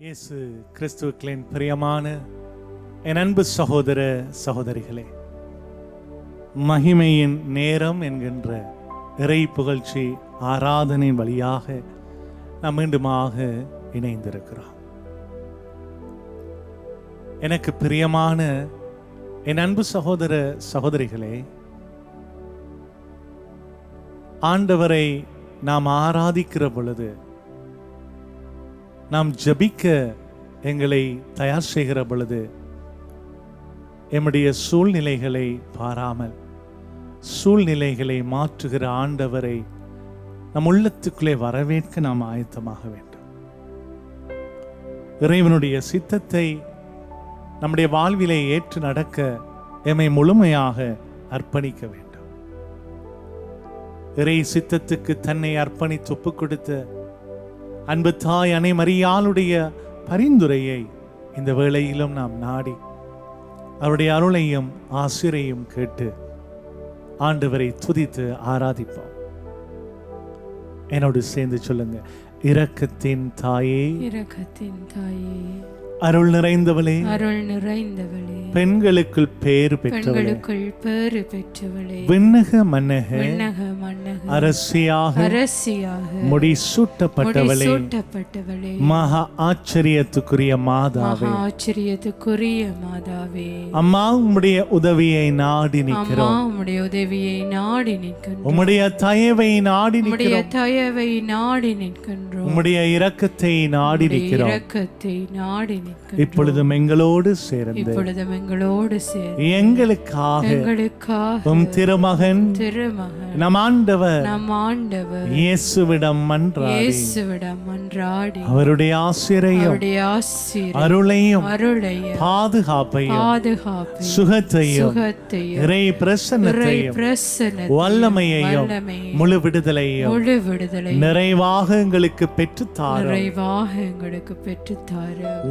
இயேசு கிறிஸ்துவுக்களின் பிரியமான என் அன்பு சகோதர சகோதரிகளே மகிமையின் நேரம் என்கின்ற இறை புகழ்ச்சி ஆராதனை வழியாக நாம் மீண்டுமாக இணைந்திருக்கிறோம். எனக்கு பிரியமான என் அன்பு சகோதர சகோதரிகளே ஆண்டவரை நாம் ஆராதிக்கிற பொழுது நாம் ஜபிக்க எங்களை தயார் செய்கிற பொழுது எம்முடைய சூழ்நிலைகளை பாராமல் சூழ்நிலைகளை மாற்றுகிற ஆண்டவரை நம் உள்ளத்துக்குள்ளே வரவேற்க நாம் ஆயத்தமாக வேண்டும். இறைவனுடைய சித்தத்தை நம்முடைய வாழ்விலே ஏற்று நடக்க எம்மை முழுமையாக அர்ப்பணிக்க வேண்டும். இறை சித்தத்துக்கு தன்னை அர்ப்பணித்து ஒப்புக் கொடுத்த அன்பு தாய் அனை மரியாளுடைய பரிந்துரையை இந்த வேளையிலும் நாம் நாடி அவருடைய அருளையும் ஆசிரையும் கேட்டு ஆண்டவரை துதித்து ஆராதிப்போம். என்னோடு சேர்ந்து சொல்லுங்க. இரக்கத்தின் தாயே. இரக்கத்தின் தாயே. அருள் நிறைந்தவளே. அருள் நிறைந்தவளே. பெண்களுக்குள் பேறு பெற்றவளே. பெண்களுக்குள் பேறு பெற்றவளே. விண்ணக மன்னக. விண்ணக மன்னக. அரசியாக. அரசியாக. முடிசூட்டப்பட்டவளே. முடிசூட்டப்பட்டவளே. மகா ஆச்சரியத்துக்குரிய மாதாவே. மகா ஆச்சரியத்துக்குரிய மாதாவே. அம்மா உம்முடைய உதவியை நாடி அம்மா நிற்கிறோம். உம்முடைய உதவியை நாடி நிற்கின்றோம். உம்முடைய தயவை நாடி உம்முடைய நிற்கிறோம். தயவை நாடி நிற்கின்றோம். உம்முடைய இரக்கத்தை நாடி உம்முடைய நிற்கிறோம். இரக்கத்தை நாடி இப்பொழுதும் எங்களோடு சேர்ந்து. இப்பொழுதும் எங்களோடு சேர்ந்து. எங்களுக்காக. எங்களுக்காக. உம் திருமகன். திருமகன். நம் ஆண்டவர். நம் ஆண்டவர். இயேசுவிடம் மன்றாடி. இயேசுவிடம் மன்றாடி. அவருடைய ஆசிரியம். அவருடைய அருளையும். அருளையும். பாதுகாப்பையும். பாதுகாப்பையும். சுகத்தையும். சுகத்தையும். இறை பிரசன்னத்தையும். பிரசன்னத்தையும். வல்லமையையும். முழு விடுதலையும் முழு விடுதலை நிறைவாக எங்களுக்கு பெற்றுத்தாரும். நிறைவாக எங்களுக்கு பெற்றுத்தாரு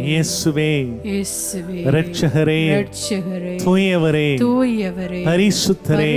இயேசுவே ரட்சகரே தூயவரே தூயவரே பரிசுத்தரே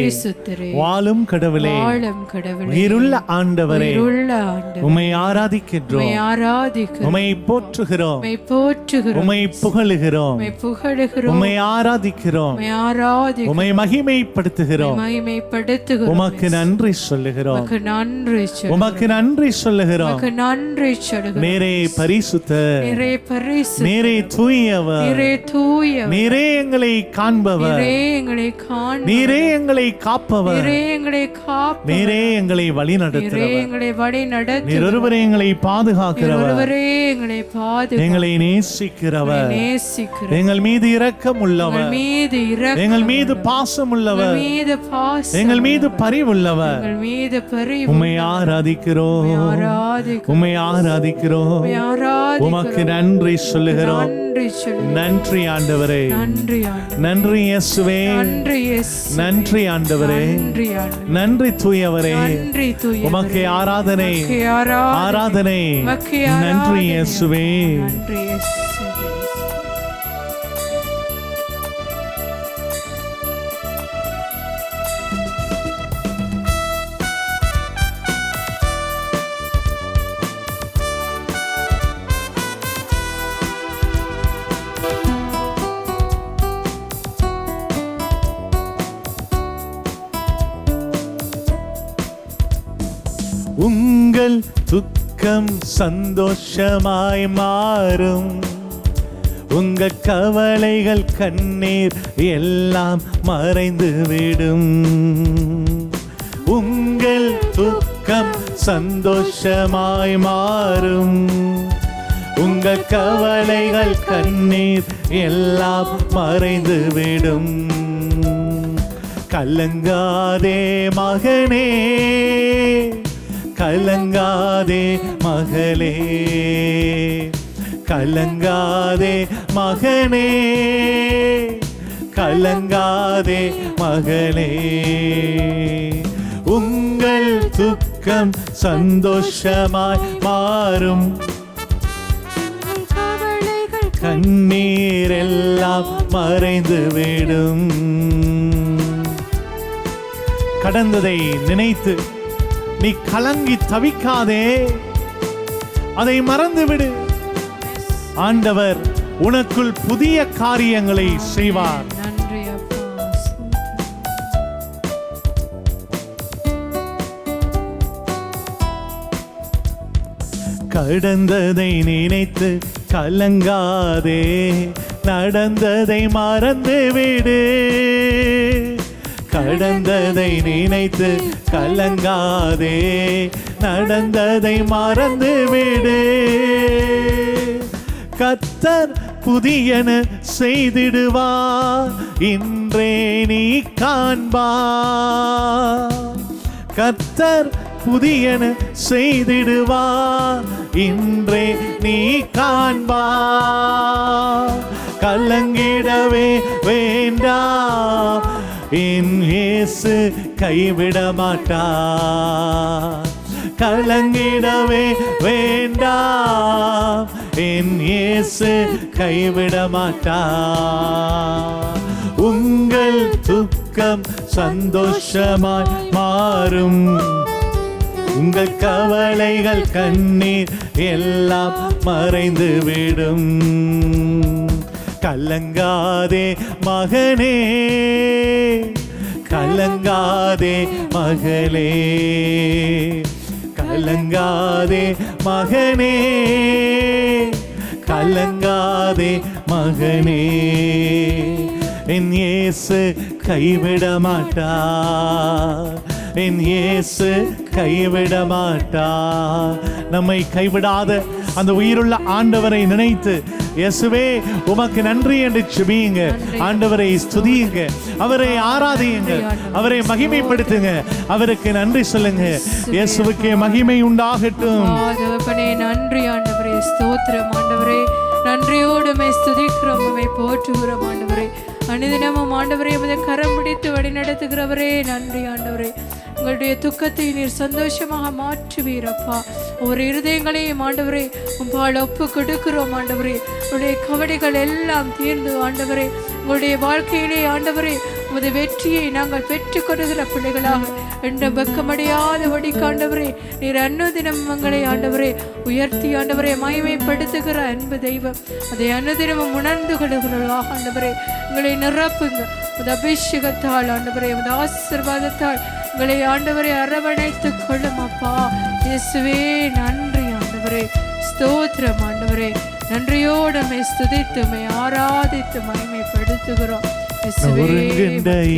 வாழும் கடவுளே வாழும் கடவுளே உயிருள்ள ஆண்டவரே உயிருள்ள ஆண்டவரே உமை ஆராதிக்கின்றோம் உம்மை ஆராதிக்கிறோம் உமை போற்றுகிறோம் உம்மை போற்றுகிறோம் உமை புகழுகிறோம் உம்மை புகழுகிறோம் உமை ஆராதிக்கிறோம் உம்மை ஆராதிக்கிறோம் உமை மகிமைப்படுத்துகிறோம் மகிமைப்படுத்துகிறோம் உமக்கு நன்றி சொல்லுகிறோம் உமக்கு நன்றி சொல் உமக்கு நன்றி சொல்லுகிறோம் உமக்கு நன்றி சொல்கிறோம் நீரே பரிசுத்த நிறைய பரிசு நீரே தூயவர். நிறைய தூய நீரே எங்களை காண்பவர். நிறைய எங்களை காண நீரே எங்களை காப்பவர். நிறைய எங்களை காப்பு நீரே எங்களை வழி நடத்துகிறவர் எங்களை வழி நீர் ஒருவரே எங்களை பாதுகாக்கிறவர். ஒருவரே எங்களை பாது எங்களை நேசிக்கிறவர். நேசிக்கிற எங்கள் மீது இரக்கம் உள்ளவர் எங்கள் மீது இறக்க எங்கள் மீது பாசம் உள்ளவர் மீது பாசம் எங்கள் மீது பரிவுள்ளவர். எங்கள் மீது பரிவு உம்மை ஆராதிக்கிறோம். ஆராதிக்கிறோம். உம்மை ஆராதிக்கிறோம். ஆராதி உமக்கு நன்றி சொல்லுகிறோம். நன்றி ஆண்டவரே. நன்றி இயேசுவே. நன்றி ஆண்டவரே. நன்றி தூயவரே. உமக்கு ஆராதனை. ஆரா ஆராதனை. நன்றி. இயேசுவே. துக்கம் சந்தோஷமாய் மாறும். உங்க கவலைகள் கண்ணீர் எல்லாம் மறைந்து விடும். உங்கள் துக்கம் சந்தோஷமாய் மாறும். உங்க கவலைகள் கண்ணீர் எல்லாம் மறைந்து விடும். கலங்காதே மகனே. கலங்காதே மகளே. கலங்காதே மகனே. கலங்காதே மகளே. உங்கள் துக்கம் சந்தோஷமாய் மாறும். கண்ணீரெல்லாம் மறைந்து விடும். கடந்ததை நினைத்து நீ கலங்கி தவிக்காதே. அதை மறந்துவிடு. ஆண்டவர் உனக்குள் புதிய காரியங்களை செய்வார். கடந்ததை நினைத்து கலங்காதே. நடந்ததை மறந்து விடு கடந்ததை நினைத்து கலங்காதே. நடந்ததை மறந்து விடு. கத்தர் புதியன செய்திடுவார் இன்றே நீ காண்பா. கத்தர் புதியன செய்திடுவார் இன்றே நீ காண்பா. கலங்கிடவே வேண்டாம் என் இயேசு கைவிட மாட்டார் கலங்கிடவே வேண்டாம் என் இயேசு கைவிட மாட்டார் உங்கள் துக்கம் சந்தோஷமாய் மாறும். உங்கள் கவலைகள் கண்ணீர் எல்லாம் மறைந்து விடும் கலங்காதே மகனே கலங்காதே மகளே கலங்காதே மகனே கலங்காதே மகனே. என் இயேசு கைவிட மாட்டார் என் இயேசு கைவிட மாட்டார் நம்மை கைவிடாத அந்த உயிருள்ள ஆண்டவரை நினைத்து இயேசுவே உமக்கு நன்றி என்று செபியுங்க ஆண்டவரை ஸ்துதியுங்க. அவரை ஆராதியுங்க. அவரை மகிமைப்படுத்துங்க. அவருக்கு நன்றி சொல்லுங்க. இயேசுவுக்கு மகிமை உண்டாகட்டும். நன்றி ஆண்டவரே. ஸ்தோத்திரம் ஆண்டவரே. நன்றியோடு மே ஸ்துதிக்கிறோம். உமை போற்றுகிறோம் ஆண்டவரே. அனுதினமும் ஆண்டவரே உமது கரம் பிடித்து வழி நடத்துகிறவரே நன்றி ஆண்டவரே. உங்களுடைய துக்கத்தை நீர் சந்தோஷமாக மாற்றுவீரப்பா. ஒரு இருதயங்களையும் ஆண்டவரே உம்பால் ஒப்பு கொடுக்கிறோம் ஆண்டவரே. உங்களுடைய கவலைகள் எல்லாம் தீர்ந்து ஆண்டவரே. உங்களுடைய வாழ்க்கையிலே ஆண்டவரே உமது வெற்றியை நாங்கள் பெற்றுக்கொள்கிற பிள்ளைகளாக. என்ற வெக்கமடையாத வடிக்காண்டவரே நீர் அன்னுதினம் எங்களை ஆண்டவரே உயர்த்தி ஆண்டவரே மகிமைப்படுத்துகிற அன்பு தெய்வம். அதை அன்னதினமும் உணர்ந்து கொள்கிறவர்களாக ஆண்டவரே. உங்களை நிரப்புங்க. உத அபிஷேகத்தால் ஆண்டவரே உத ஆசிர்வாதத்தால் உங்களை ஆண்டவரை அரவணைத்துக் கொள்ளும் அப்பா. இயேசுவே நன்றி ஆண்டவரே. ஸ்தோத்திரம் ஆண்டவரே. நன்றியோடு மை ஸ்துதித்து மை ஆராதித்து மகிமைப்படுத்துகிறோம்.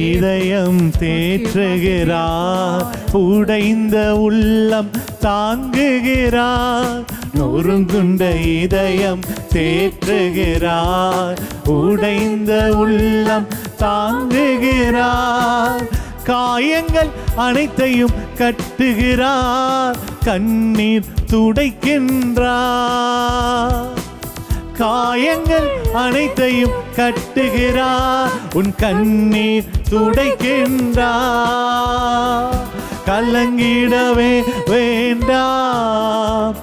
இதயம் தேற்றுகிறார் உடைந்த உள்ளம் தாங்குகிறார் நொறுங்குண்ட இதயம் தேற்றுகிறார் உடைந்த உள்ளம் தாங்குகிறார் காயங்கள் அனைத்தையும் கட்டுகிறார். கண்ணீர் துடைக்கின்றார். காயங்கள் அனைத்தையும் கட்டுகிறார். உன் கண்ணீர் துடைக்கின்றார். கலங்கிடவே வேண்டாம்.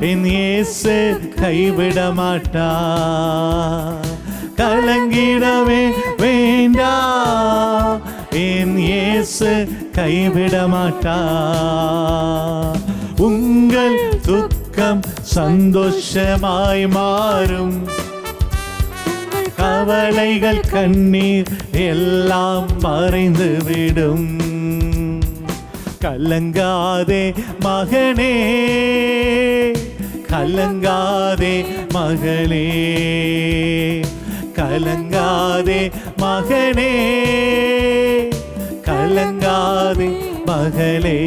என் இயேசு கைவிட மாட்டார் கலங்கிடவே வேண்டாம். என் இயேசு கைவிட மாட்டா உங்கள் துக்கம் சந்தோஷமாய் மாறும். கவலைகள் கண்ணீர் எல்லாம் மறைந்து விடும். கலங்காதே மகனே கலங்காதே மகளே. கலங்காதே மகனே. கலங்காதே மகளே.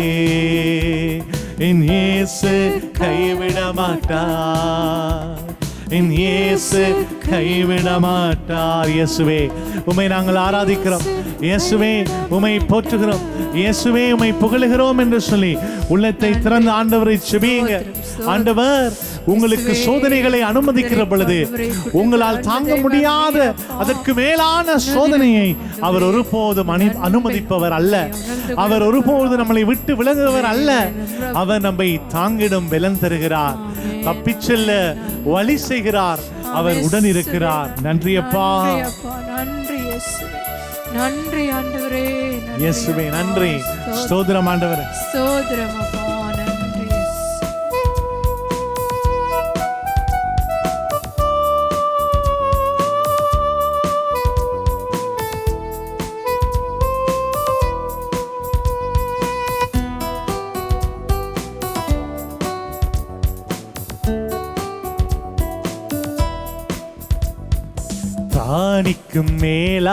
என் இயேசு கைவிட மாட்டார் என் இயேசு கைவிட மாட்டார் இயேசுவே. உம்மை நாங்கள் ஆராதிக்கிறோம். இயேசுவே உம்மை போற்றுகிறோம். இயேசுவே உம்மை புகழுகிறோம் என்று சொல்லி உள்ளத்தை திறந்து ஆண்டவரை செபியுங்க. ஆண்டவர் உங்களுக்கு சோதனைகளை அனுமதிக்கிற பொழுது உங்களால் தாங்க முடியாத அதற்கு மேலான சோதனையை அவர் ஒருபோதும் அனு அனுமதிப்பவர் அல்ல. அவர் ஒருபோது நம்மளை விட்டு விலகுவர் அல்ல. அவர் நம்மை தாங்கிடும் பலன் தருகிறார் தப்பிச் செல்ல வழி செய்கிறார். அவர் உடன் இருக்கிறார் நன்றி அப்பா நன்றி நன்றி ஆண்டவரே இயேசுவே நன்றி. ஸ்தோத்திரம் ஆண்டவரே. ஸ்தோத்திரம்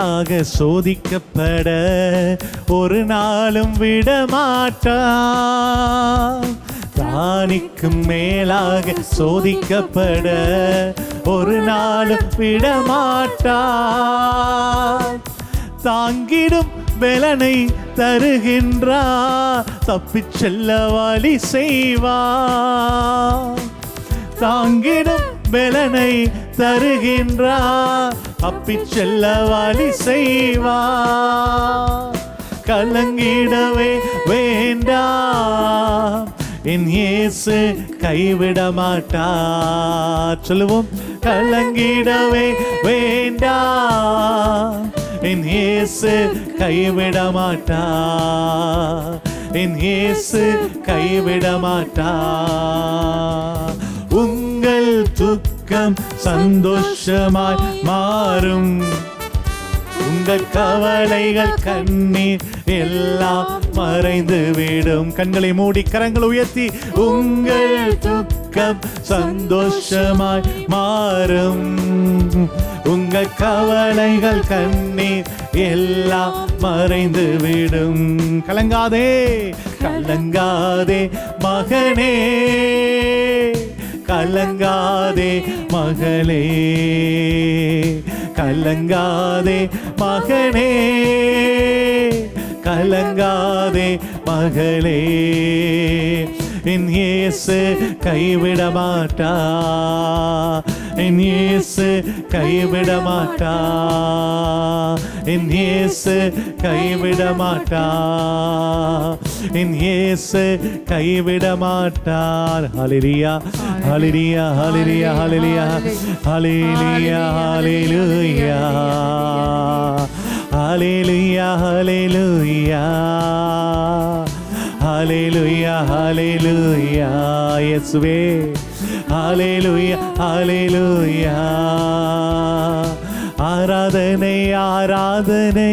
மேலாக சோதிக்கப்பட ஒரு நாளும் விடமாட்டான் தானிக்கும் மேலாக சோதிக்கப்பட ஒரு நாளும் விடமாட்டான் தாங்கிடும் பலனை தருகின்றா தப்பிச் செல்ல வழி செய்வா. தாங்கிடும் பலனை தருகின்றா அப்பி செல்லவாளி செய்வா. கலங்கிடவே வேண்டா. என் இயேசு கைவிட மாட்டா. சொல்லுவோம் கலங்கிடவே வேண்டா. என் இயேசு கைவிட மாட்டா. என் இயேசு கைவிட மாட்டா. உங்கள் துக்க துக்கம் சந்தோஷமாய் மாறும். உங்கள் கவலைகள் கண்ணீர் எல்லாம் மறைந்து விடும். கண்களை மூடி கரங்களை உயர்த்தி உங்கள் துக்கம் சந்தோஷமாய் மாறும். உங்கள் கவலைகள் கண்ணீர் எல்லாம் மறைந்து விடும். கலங்காதே கலங்காதே மகனே. கலங்காதே மகளே கலங்காதே மகனே கலங்காதே மகளே. என் இயேசு கைவிட மாட்டா என் இயேசு கைவிட மாட்டா என் இயேசு கைவிட மாட்டா. என் இயேசு கைவிட மாட்டார். ஹலிரியா ஹலிரியா ஹலிரியா ஹலிரியா ஹலிலியா ஹலிலுயா ஹலிலுயா ஹலிலுயா ஹலிலுயா ஹலிலுயா இயேசுவே ஹலிலுயா ஹலிலுயா ஆராதனை ஆராதனை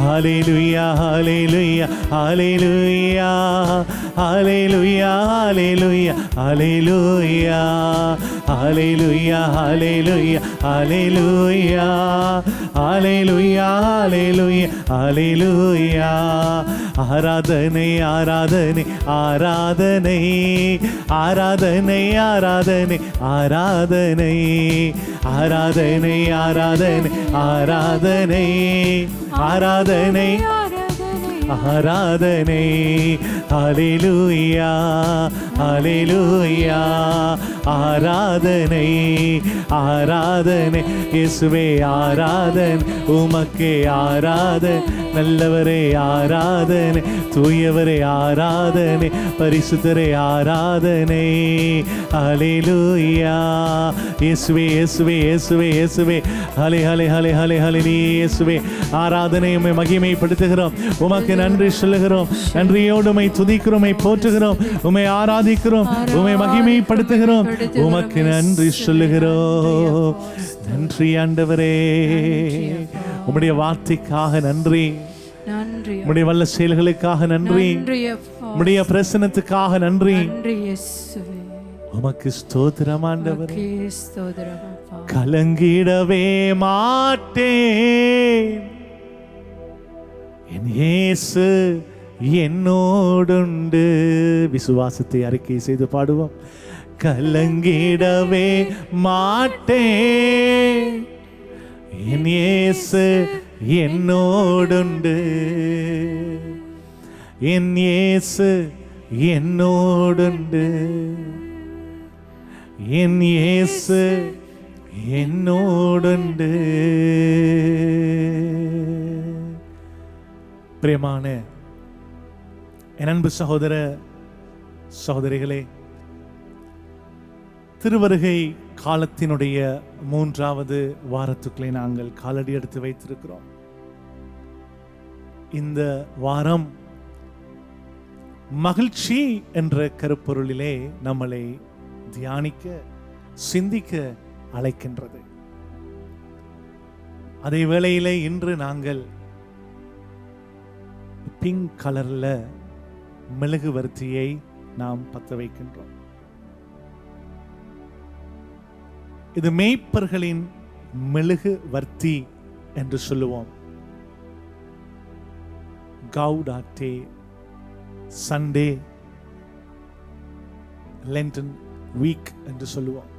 Hallelujah hallelujah hallelujah hallelujah hallelujah hallelujah hallelujah hallelujah hallelujah hallelujah hallelujah hallelujah ஆராதனை ஆராதனை ஆராதனை ஆராதனை ஆராதனை ஆராதனை ஆராதனை ஆராதனை ஆராதனை ஆராதனை the name. ஆராதனை. அலிலுயா அலிலுயா ஆராதனை ஆராதனை. இயேசுவே ஆராதன். உமக்கே ஆராதன். நல்லவரே ஆராதனை. தூயவரே ஆராதனை. பரிசுத்தரே ஆராதனை. அலிலுயா இயேசுவே இயேசுவே இயேசுவே இயேசுவே. ஹலே ஹலே ஹலே ஹலே ஹலே நீ இயேசுவே. ஆராதனை உமை மகிமைப்படுத்துகிறோம். உமக்கு நன்றி சொல்லுகிறோம். நன்றியோடு உம்மை துதிக்கிறோம் போற்றுகிறோம் உம்மை ஆராதிக்கிறோம் உம்மை மகிமைப்படுத்துகிறோம். உமக்கு நன்றி சொல்லுகிறோம். நன்றி ஆண்டவரே. உம்முடைய வார்த்தைக்காக நன்றி. நன்றி. உம்முடைய வல்ல செயல்களுக்காக நன்றி. உம்முடைய பிரசனத்துக்காக நன்றி. உமக்கு ஸ்தோத்திரம் ஆண்டவர். கலங்கிடவே மாட்டேன். என் இயேசு என்னோடுண்டு. விசுவாசத்தை அறிக்கை செய்து பாடுவோம். கலங்கிடவே மாட்டேன். என் இயேசு என்னோடுண்டு. என் இயேசு என்னோடுண்டு. என் இயேசு என்னோடுண்டு. பிரியமான என் அன்பு சகோதர சகோதரிகளே திருவருகை காலத்தினுடைய மூன்றாவது வாரத்துக்களை நாங்கள் காலடி எடுத்து வைத்திருக்கிறோம். இந்த வாரம் மகிழ்ச்சி என்ற கருப்பொருளிலே நம்மளை தியானிக்க சிந்திக்க அழைக்கின்றது. அதே வேளையிலே இன்று நாங்கள் பிங்க் கலர்ல மெழுகுவர்த்தியை நாம் பத்த வைக்கின்றோம். இது மேய்ப்பர்களின் மெழுகு வர்த்தி என்று சொல்லுவோம். கவுடாட்டே சண்டே லென்டன் வீக் என்று சொல்லுவோம்.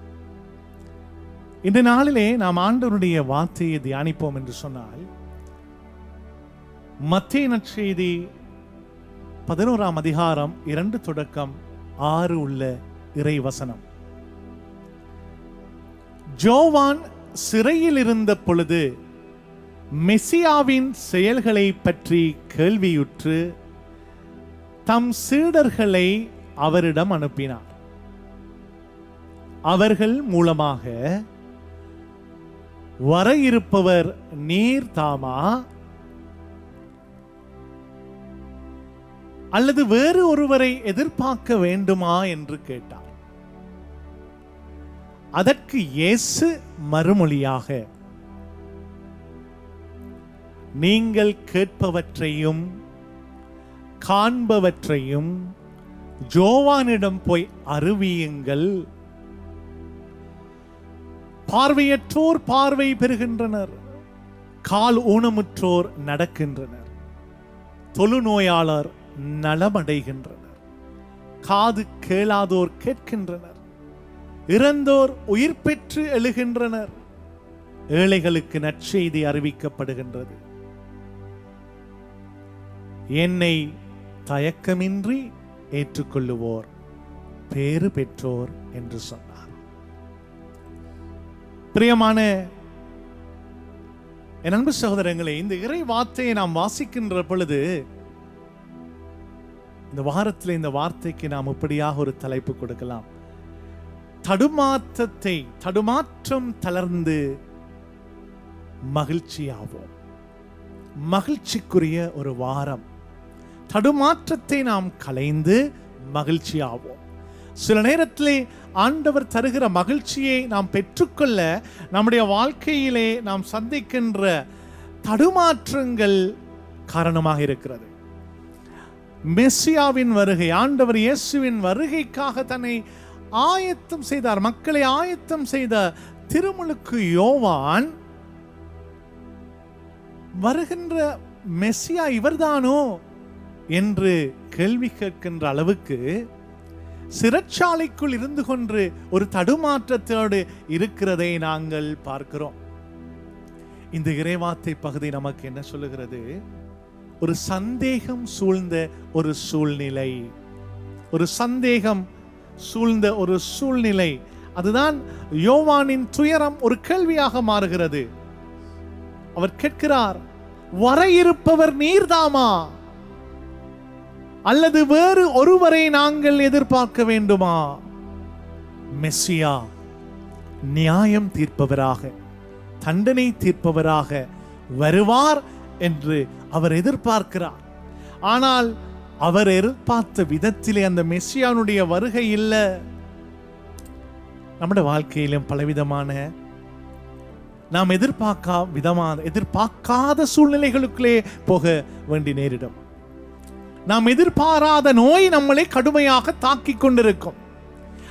இந்த நாளிலே நாம் ஆண்டவருடைய வார்த்தையை தியானிப்போம் என்று சொன்னால் மத்திய நற்செய்தி பதினோராம் அதிகாரம் இரண்டு தொடக்கம் ஆறு உள்ள இறைவசனம். ஜோவான் சிறையில் இருந்த பொழுது மெசியாவின் செயல்களை பற்றி கேள்வியுற்று தம் சீடர்களை அவரிடம் அனுப்பினார். அவர்கள் மூலமாக வர இருப்பவர் நீர் தாமா? அல்லது வேறு ஒருவரை எதிர்பார்க்க வேண்டுமா என்று கேட்டார். அதற்கு இயேசு மறுமொழியாக நீங்கள் கேட்பவற்றையும் காண்பவற்றையும் ஜோவானிடம் போய் அறிவியுங்கள். பார்வையற்றோர் பார்வை பெறுகின்றனர் கால் ஊனமுற்றோர் நடக்கின்றனர். தொழுநோயாளர் நலமடைகின்றனர். காது கேளாதோர் கேட்கின்றனர். இறந்தோர் உயிர் பெற்று எழுகின்றனர். ஏழைகளுக்கு நற்செய்தி அறிவிக்கப்படுகின்றது. என்னை தயக்கமின்றி ஏற்றுக்கொள்ளுவோர் பேறு பெற்றோர் என்று சொன்னார். பிரியமான என் அன்பு சகோதரங்களே இந்த இறை வார்த்தையை நாம் வாசிக்கின்ற பொழுது இந்த வாரத்தில் இந்த வார்த்தைக்கு நாம் இப்படியாக ஒரு தலைப்பு கொடுக்கலாம். தடுமாற்றத்தை தடுமாற்றம் தளர்ந்து மகிழ்ச்சியாவோம். மகிழ்ச்சிக்குரிய ஒரு வாரம். தடுமாற்றத்தை நாம் கலைந்து மகிழ்ச்சியாவோம். சில நேரத்திலே ஆண்டவர் தருகிற மகிழ்ச்சியை நாம் பெற்றுக்கொள்ள நம்முடைய வாழ்க்கையிலே நாம் சந்திக்கின்ற தடுமாற்றங்கள் காரணமாக இருக்கிறது. மெஸ்ஸியாவின் வருகை ஆண்டவர் இயேசுவின் வருகைக்காக தன்னை ஆயத்தம் செய்தார். மக்களை ஆயத்தம் செய்த திருமுழுக்கு யோவான் வருகின்ற மெஸ்ஸியா இவர்தானோ என்று கேள்வி கேட்கின்ற அளவுக்கு சிறைச்சாலைக்குள் இருந்து கொண்டு ஒரு தடுமாற்றத்தோடு இருக்கிறதை நாங்கள் பார்க்கிறோம். இந்த இறைவார்த்தை பகுதி நமக்கு என்ன சொல்லுகிறது? ஒரு சந்தேகம் சூழ்ந்த ஒரு சூழ்நிலை. ஒரு சந்தேகம் சூழ்ந்த ஒரு சூழ்நிலை. அதுதான் யோவானின் துயரம் ஒரு கேள்வியாக மாறுகிறது. அவர் கேட்கிறார் வர இருப்பவர் நீர்தாமா? அல்லது வேறு ஒருவரை நாங்கள் எதிர்பார்க்க வேண்டுமா? மெஸ்ஸியா நியாயம் தீர்ப்பவராக தண்டனை தீர்ப்பவராக வருவார் என்று அவர் எதிர்பார்க்கிறார். ஆனால் அவர் எதிர்பார்த்த விதத்திலே அந்த மெஸ்ஸியானுடைய வருகை இல்லை. நம்முடைய வாழ்க்கையிலும் பலவிதமான நாம் எதிர்பார்க்கா விதமான எதிர்பார்க்காத சூழ்நிலைகளுக்குள்ளே போக வேண்டி நேரிடும். நாம் எதிர்பாராத நோய் நம்மளை கடுமையாக தாக்கிக் கொண்டிருக்கும்.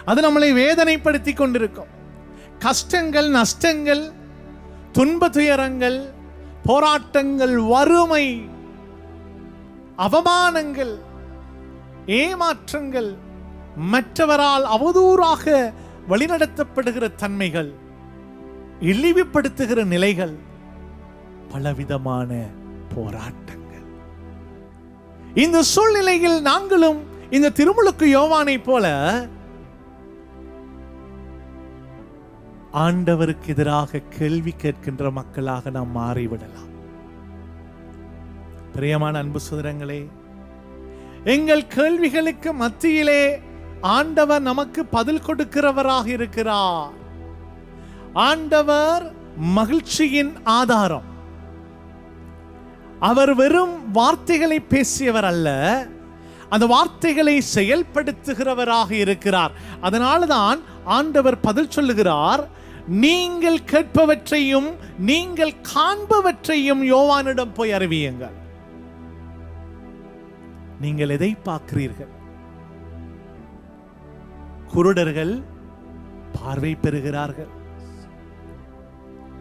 அது நம்மளை வேதனைப்படுத்தி கொண்டிருக்கும். கஷ்டங்கள் நஷ்டங்கள் துன்ப துயரங்கள் போராட்டங்கள் வறுமை அவமானங்கள் ஏமாற்றங்கள் மற்றவரால் அவதூறாக வழிநடத்தப்படுகிற தன்மைகள் இழிவுபடுத்துகிற நிலைகள் பலவிதமான போராட்டங்கள். இந்த சூழ்நிலையில் நாங்களும் இந்த திருமுழுக்கு யோவானை போல ஆண்டவருக்கு எதிராக கேள்வி கேட்கின்ற மக்களாக நாம் மாறிவிடலாம். பிரியமான அன்பு சுதரங்களே எங்கள் கேள்விகளுக்கு மத்தியிலே ஆண்டவர் நமக்கு பதில் கொடுக்கிறவராக இருக்கிறார். ஆண்டவர் மகிழ்ச்சியின் ஆதாரம். அவர் வெறும் வார்த்தைகளை பேசியவர் அல்ல அந்த வார்த்தைகளை செயல்படுத்துகிறவராக இருக்கிறார். அதனால தான் ஆண்டவர் பதில் சொல்லுகிறார் நீங்கள் கேட்பவற்றையும் நீங்கள் காண்பவற்றையும் யோவானிடம் போய் அறிவியுங்கள். நீங்கள் எதை பார்க்கிறீர்கள்? குருடர்கள் பார்வை பெறுகிறார்கள்.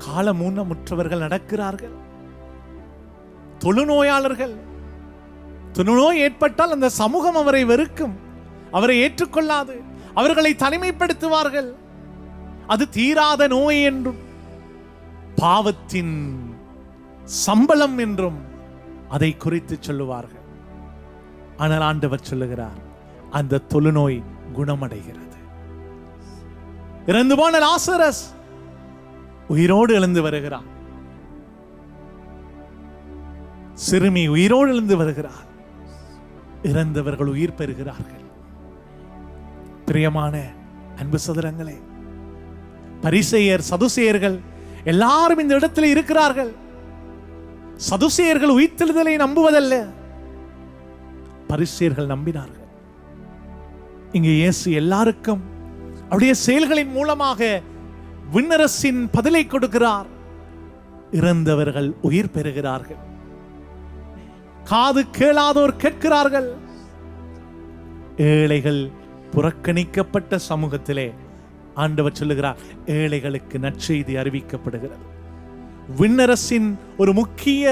காலமூனமுற்றவர்கள் நடக்கிறார்கள். தொழுநோயாளர்கள் தொழுநோய் ஏற்பட்டால் அந்த சமூகம் அவரை வெறுக்கும் அவரை ஏற்றுக்கொள்ளாது அவர்களை தனிமைப்படுத்துவார்கள். அது தீராத நோய் என்றும் பாவத்தின் சம்பளம் என்றும் அதை குறித்து சொல்லுவார்கள். ஆனால் ஆண்டவர் சொல்லுகிறார் அந்த தொழுநோய் குணமடைகிறது. இறந்து போன லாசரஸ் உயிரோடு எழுந்து வருகிறார். சிறுமி உயிரோடு எழுந்து வருகிறார். இறந்தவர்கள் உயிர் பெறுகிறார்கள். பிரியமான அன்பு சதுரங்களே பரிசெயர் சதுசேயர்கள் எல்லாரும் இந்த இடத்துல இருக்கிறார்கள். சதுசேயர்கள் உயிர்த்தெழுதலை நம்புவதல்ல. பரிசெயர்கள் நம்பினார்கள். இங்கே இயேசு எல்லாருக்கும் அவருடைய செயல்களின் மூலமாக விண்ணரசின் பதிலை கொடுக்கிறார். இறந்தவர்கள் உயிர் பெறுகிறார்கள். காது கேளாதோர் கேட்கிறார்கள். ஏழைகள் புறக்கணிக்கப்பட்ட சமூகத்திலே ஆண்டவர் சொல்லுகிறார் ஏழைகளுக்கு நற்செய்தி அறிவிக்கப்படுகிறது. விண்ணரசின் ஒரு முக்கிய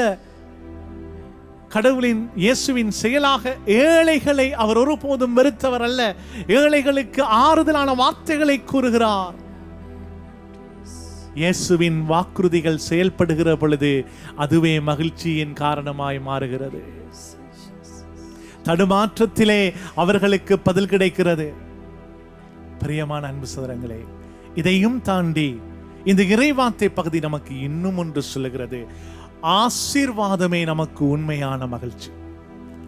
கடவுளின் இயேசுவின் செயலாக ஏழைகளை அவர் ஒருபோதும் வெறுத்தவர் அல்ல. ஏழைகளுக்கு ஆறுதலான வார்த்தைகளை கூறுகிறார். இயேசுவின் வாக்குறுதிகள் செயல்படுகிற பொழுது அதுவே மகிழ்ச்சியின் காரணமாய் மாறுகிறது. தடுமாற்றத்திலே அவர்களுக்கு பதில் கிடைக்கிறது. பிரியமான அன்பு சதுரங்களே இதையும் தாண்டி இந்த இறைவார்த்தை பகுதி நமக்கு இன்னும் ஒன்று சொல்லுகிறது. ஆசீர்வாதமே நமக்கு உண்மையான மகிழ்ச்சி.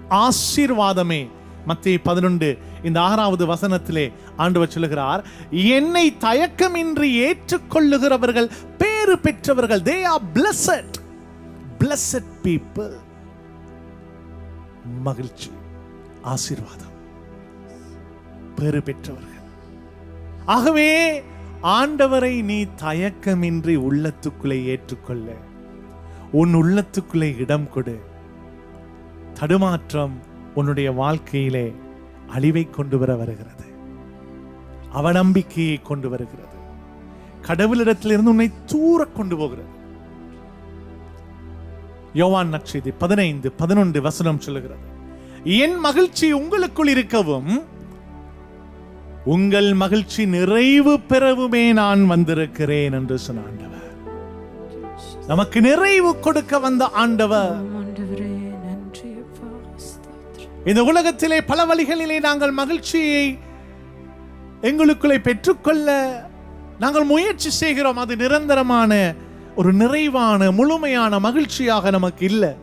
ஆசீர்வாதமே மத்திய பதினொன்று இந்த ஆறாவது வசனத்திலே ஆண்டவர் சொல்லுகிறார் என்னை தயக்கமின்றி ஏற்றுக்கொள்ளுகிறவர்கள் பேறு பெற்றவர்கள் they are blessed blessed people மகிழ்ச்சி ஆசீர்வாதம். பேறு பெற்றவர்கள். ஆகவே ஆண்டவரை நீ தயக்கமின்றி உள்ளத்துக்குள்ளே ஏற்றுக்கொள்ள. உன் உள்ளத்துக்குள்ளே இடம் கொடு. தடுமாற்றம் உன்னுடைய வாழ்க்கையிலே அழிவை கொண்டு வர வருகிறது. அவநம்பிக்கையை கொண்டு வருகிறது. கடவுளிடத்திலிருந்து உன்னை தூர கொண்டு போகிறது. யோவான் நற்செய்தி பதினைந்து பதினொன்று வசனம் சொல்லுகிறது. என் மகிழ்ச்சி உங்களுக்குள் இருக்கவும் உங்கள் மகிழ்ச்சி நிறைவு பெறவுமே நான் வந்திருக்கிறேன் என்று சொன்ன ஆண்டவர். நமக்கு நிறைவு கொடுக்க வந்த ஆண்டவர். இந்த உலகத்திலே பல வழிகளிலே நாங்கள் மகிழ்ச்சியை எங்களுக்குள்ளே பெற்றுக்கொள்ள நாங்கள் முயற்சி செய்கிறோம். அது நிரந்தரமான ஒரு நிறைவான முழுமையான மகிழ்ச்சியாக நமக்கு இல்லை.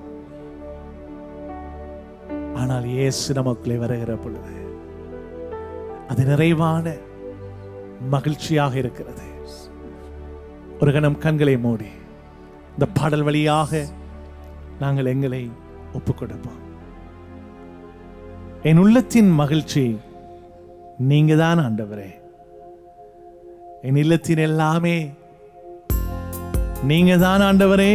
ஆனால் இயேசு நமக்குள்ளே வருகிற பொழுது அது நிறைவான மகிழ்ச்சியாக இருக்கிறது. ஒரு கணம் கண்களை மூடி இந்த பாடல் வழியாக நாங்கள் எங்களை ஒப்புக் கொடுப்போம் என் உள்ளத்தின் மகிழ்ச்சி நீங்க தான் ஆண்டவரே. என் இல்லத்தின் எல்லாமே நீங்க தான் ஆண்டவரே.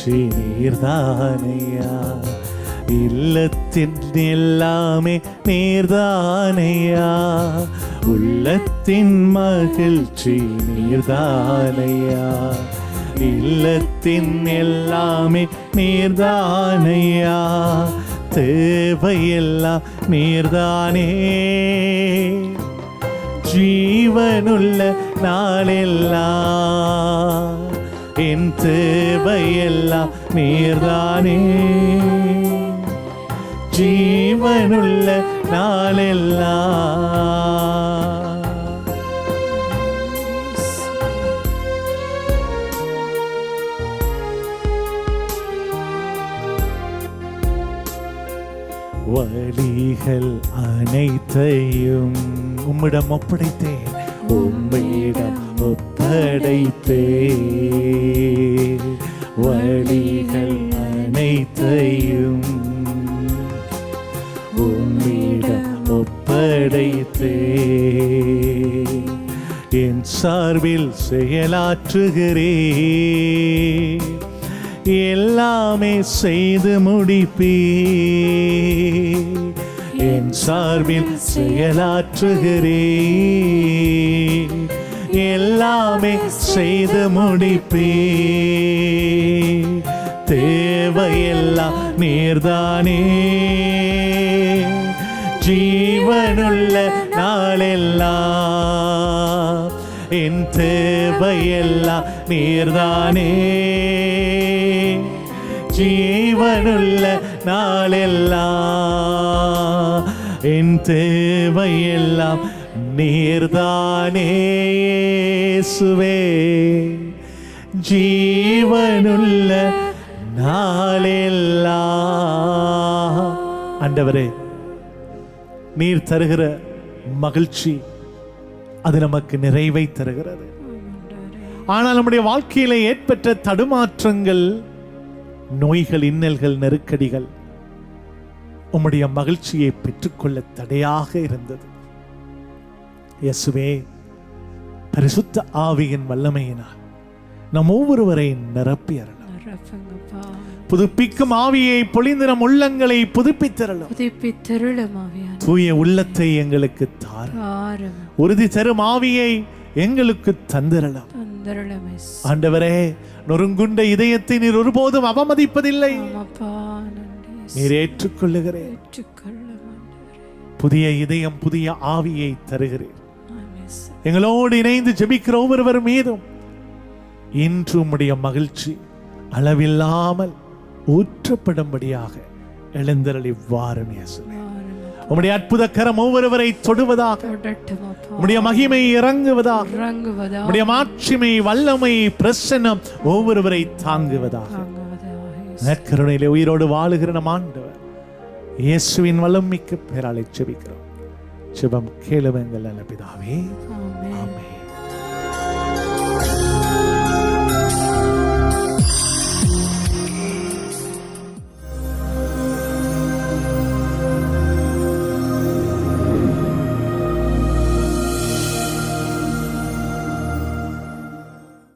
மகிழ்ச்சி நீர்தானையா இல்லத்தின் எல்லாமே நீர்தானையா? உள்ளத்தின் மகிழ்ச்சி நீர்தானையா? இல்லத்தின் எல்லாமே நீர்தானையா? தேவையெல்லாம் நீர்தானே? ஜீவனுள்ள நாளெல்லாம் என் தேவையெல்லாம் நீர்தானே. ஜீவனுள்ள நாளெல்லாம். வழிகள் அனைத்தையும் உம்மிடம் ஒப்படைத்தேன். உம் படைத்தே வழிகள் அனைத்தையும் உம்மிட ஒப்படைத்தே என் சார்பில் செயலாற்றுகிறே எல்லாமே செய்து முடிப்பே என் சார்பில் செயலாற்றுகிறேன் எல்லாமே செய்து முடிப்பே தேவையெல்லாம் நீர்தானே. ஜீவனுள்ள நாளெல்லாம் என் தேவையெல்லாம் நீர்தானே. ஜீவனுள்ள நாளெல்லாம் என் தேவையெல்லாம் நீர்தானே இயேசுவே. ஜீவனுள்ள நாளெல்லாம் ஆண்டவரே நீர் தருகிற மகிழ்ச்சி அது நமக்கு நிறைவை தருகிறது. ஆனால் நம்முடைய வாழ்க்கையில ஏற்பட்ட தடுமாற்றங்கள் நோய்கள் இன்னல்கள் நெருக்கடிகள் உம்முடைய மகிழ்ச்சியை பெற்றுக்கொள்ள தடையாக இருந்தது. இயேசுவே பரிசுத்த ஆவியின் வல்லமையினால் நம் ஒவ்வொருவரை நிரப்பி புதுப்பிக்கும் ஆவியை பொழிந்து நம் உள்ளங்களை புதுப்பித்தரலும் புதுப்பி திருளும் ஆவியான தூய உள்ளத்தை எங்களுக்கு தாரும். ஆரம் உறுதி தரும் ஆவியை எங்களுக்கு தந்திரலாம் ஆண்டவரே நொறுங்குண்ட இதயத்தை நீர் ஒருபோதும் அவமதிப்பதில்லை. நீர் ஏற்றுக்கொள்ளுகிறேன். புதிய இதயம் புதிய ஆவியை தருகிறேன். எங்களோடு இணைந்து ஜெபிக்கிற ஒவ்வொருவர் மீதும் இன்று உம்முடைய மகிழ்ச்சி அளவில்லாமல் ஊற்றப்படும்படியாக எழுந்தருளி வாரும். உம்முடைய அற்புத கரம் ஒவ்வொருவரை தொடுவதாக உம்முடைய மகிமை இறங்குவதாக இறங்குவதா உம்முடைய மாட்சிமை வல்லமை பிரசன்னம் ஒவ்வொருவரை தாங்குவதாக. நற்கருணையிலே உயிரோடு வாழுகிற நம் ஆண்டவர் இயேசுவின் வல்லம் மிக்க பேராலை செபிக்கிறோம் சிவம் கேளுவங்கள் நல்ல பிதாவே ஆமென்